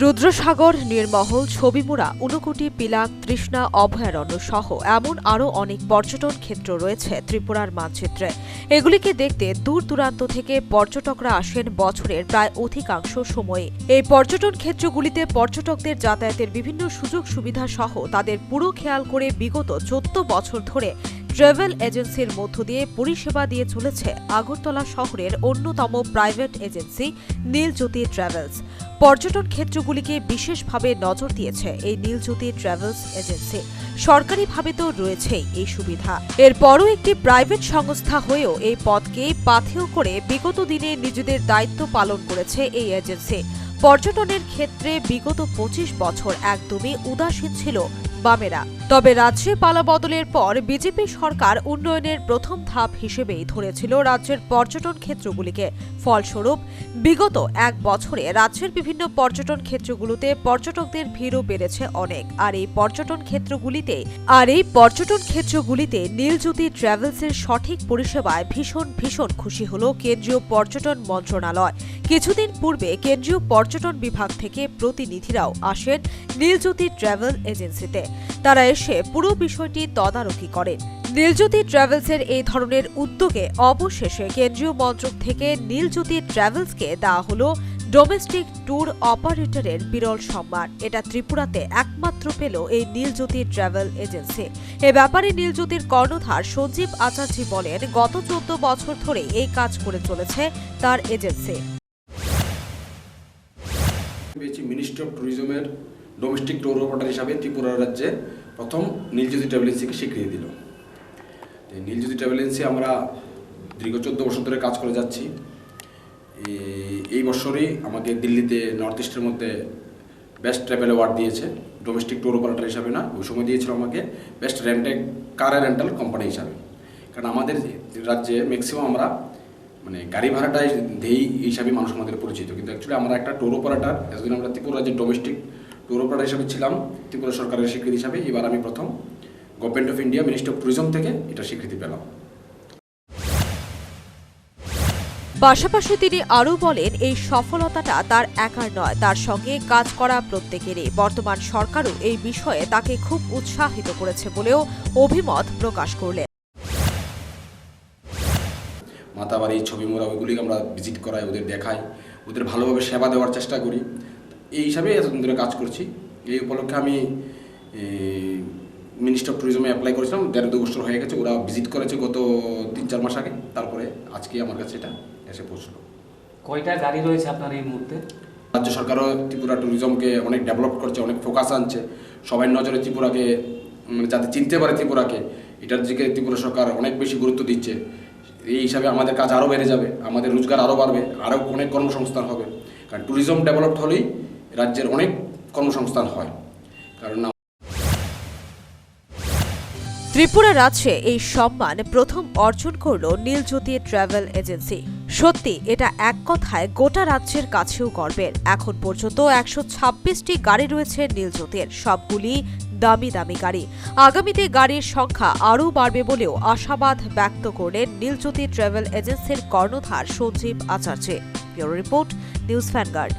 রুদ্রসাগর নির্মহল ছবিমুড়া, উনকোটি, পিলাক, তৃষ্ণা, অভয়ারণ্য সহ এমন আরও অনেক পর্যটন ক্ষেত্র রয়েছে ত্রিপুরার মানচিত্রে। এগুলিকে দেখতে দূর দূরান্ত থেকে পর্যটকরা আসেন বছরের প্রায় অধিকাংশ সময়ে। এই পর্যটন ক্ষেত্রগুলিতে পর্যটকদের যাতায়াতের বিভিন্ন সুযোগ সুবিধা সহ তাদের পুরো খেয়াল করে বিগত চোদ্দ বছর ধরে ট্রাভেল এজেন্সির মধ্য দিয়ে পরিষেবা দিয়ে চলেছে আগরতলা শহরের অন্যতম প্রাইভেট এজেন্সি নীলজ্যোতি ট্রাভেলস। পর্যটন ক্ষেত্রগুলিকে বিশেষভাবে নজর দিয়েছে এই নীলজ্যোতি ট্রাভেলস এজেন্সি। সরকারিভাবে তো রয়েছেই এই সুবিধা। এরপরও একটি প্রাইভেট সংস্থা হয়েও এই পদকে পাথেয় করে বিগত দিনে নিজেদের দায়িত্ব পালন করেছে এই এজেন্সি। পর্যটনের ক্ষেত্রে বিগত পঁচিশ বছর একদমই উদাসীন ছিল বামেরা। তবে রাজ্যে পালা বদলের পর বিজেপি সরকার উন্নয়নের প্রথম ধাপ হিসেবেই ধরেছিল রাজ্যের পর্যটন ক্ষেত্রগুলিকে। ফলস্বরূপ, বিগত এক বছরে রাজ্যের বিভিন্ন পর্যটন ক্ষেত্রগুলোতে পর্যটকদের ভিড়ও বেড়েছে অনেক। আর এই পর্যটন ক্ষেত্রগুলিতে, আর এই পর্যটন ক্ষেত্রগুলিতে নীলজ্যোতি ট্রাভেলসের সঠিক পরিষেবায় ভীষণ ভীষণ খুশি হল কেন্দ্রীয় পর্যটন মন্ত্রণালয়। কিছুদিন পূর্বে কেন্দ্রীয় পর্যটন বিভাগ থেকে প্রতিনিধিরাও আসেন নীলজ্যোতি ট্রাভেল এজেন্সিতে। তারা এসে পুরো বিষয়টি তদারকি করেন। নীলজ্যোতি ট্রাভেলসের এই ধরনের উদ্যোগে অবশেষে কেন্দ্রীয় মন্ত্রক থেকে নীলজ্যোতি ট্রাভেলসকে দেওয়া হলো ডোমেস্টিক ট্যুর অপারেটরের বিরল সম্মান। এটা ত্রিপুরাতে একমাত্র পেল এই নীলজ্যোতি ট্রাভেল এজেন্সি। এ ব্যাপারে নীলজ্যোতির কর্ণধার সঞ্জীব আচার্যি বলেন, গত চোদ্দ বছর ধরে এই কাজ করে চলেছে তার এজেন্সি। পেয়েছি মিনিস্ট্রি অফ ট্যুরিজমের ডোমেস্টিক ট্যুর অপারেটর হিসাবে ত্রিপুরা রাজ্যে প্রথম নীলজ্যোতি ট্রাভেল এজেন্সিকে স্বীকৃতি দিল। নীলজ্যোতি ট্রাভেল এজেন্সি আমরা দীর্ঘ চোদ্দ বছর ধরে কাজ করে যাচ্ছি। এই- বছরই আমাকে দিল্লিতে নর্থ ইস্টের মধ্যে বেস্ট ট্রাভেল অ্যাওয়ার্ড দিয়েছে। ডোমেস্টিক ট্যুর অপারেটর হিসাবে না, ওই সময় দিয়েছিল আমাকে বেস্ট রেন্টে কার রেন্টাল কোম্পানি হিসাবে। কারণ আমাদের রাজ্যে ম্যাক্সিমাম আমরা মানে গাড়ি ভাড়াটাই দেই হিসাবে মানুষ আমাদের পরিচিত। কিন্তু অ্যাকচুয়ালি আমরা একটা ট্যুর অপারেটার এতদিন আমরা ত্রিপুরা রাজ্যের ডোমেস্টিক ট্যুর অপারেটার হিসাবে ছিলাম, ত্রিপুরা সরকারের স্বীকৃতি হিসাবে, এবার আমি প্রথম government of India ministry of tourism থেকে এটা স্বীকৃতি পেলাম। পাশাপাশি তিনি আরও বলেন, এই সফলতাটা তার একার নয়, তার সঙ্গে কাজ করা প্রত্যেকেরই। বর্তমান সরকারও এই বিষয়ে তাকে খুব উৎসাহিত করেছে বলেও অভিমত প্রকাশ করলেন। মাতাবাড়ি ছবি মোড়া ওইগুলি আমরা ভিজিট করাই ওদের দেখাই ওদের ভালোভাবে সেবা দেওয়ার চেষ্টা করি। এই হিসাবে এতদিন ধরে কাজ করছি। এই উপলক্ষে আমি মিনিস্টার অফ ট্যুরিজমে অ্যাপ্লাই করেছিলাম দেড় দু বছর হয়ে গেছে ওরা ভিজিট করেছে গত তিন চার মাস আগে তারপরে আজকে আমার কাছে এটা এসে পৌঁছলো। কয়টা গাড়ি রয়েছে আপনার এই মুহূর্তে? রাজ্য সরকারও ত্রিপুরা ট্যুরিজমকে অনেক ডেভেলপ করছে অনেক ফোকাস আনছে। সবাই নজরে ত্রিপুরাকে মানে যাতে চিনতে পারে ত্রিপুরাকে এটার দিকে ত্রিপুরা সরকার অনেক বেশি গুরুত্ব দিচ্ছে। এই হিসাবে আমাদের কাজ আরও বেড়ে যাবে, আমাদের রোজগার আরও বাড়বে আরও অনেক কর্মসংস্থান হবে। কারণ ট্যুরিজম ডেভেলপড হলেই রাজ্যের অনেক কর্মসংস্থান হয়। কারণ ত্রিপুরা রাজ্যে এই সম্মান প্রথম অর্জন করল নীলজ্যোতি ট্রাভেল এজেন্সি। সত্যি, এটা এক কথায় গোটা রাজ্যের কাছেও গর্বের। এখন পর্যন্ত একশো ছাব্বিশটি গাড়ি রয়েছে নীলজ্যোতির, সবগুলি দামি দামি গাড়ি। আগামীতে গাড়ির সংখ্যা আরও বাড়বে বলেও আশাবাদ ব্যক্ত করলেন নীলজ্যোতি ট্রাভেল এজেন্সির কর্ণধার Sanjib Acharya. Bureau report, news Vanguard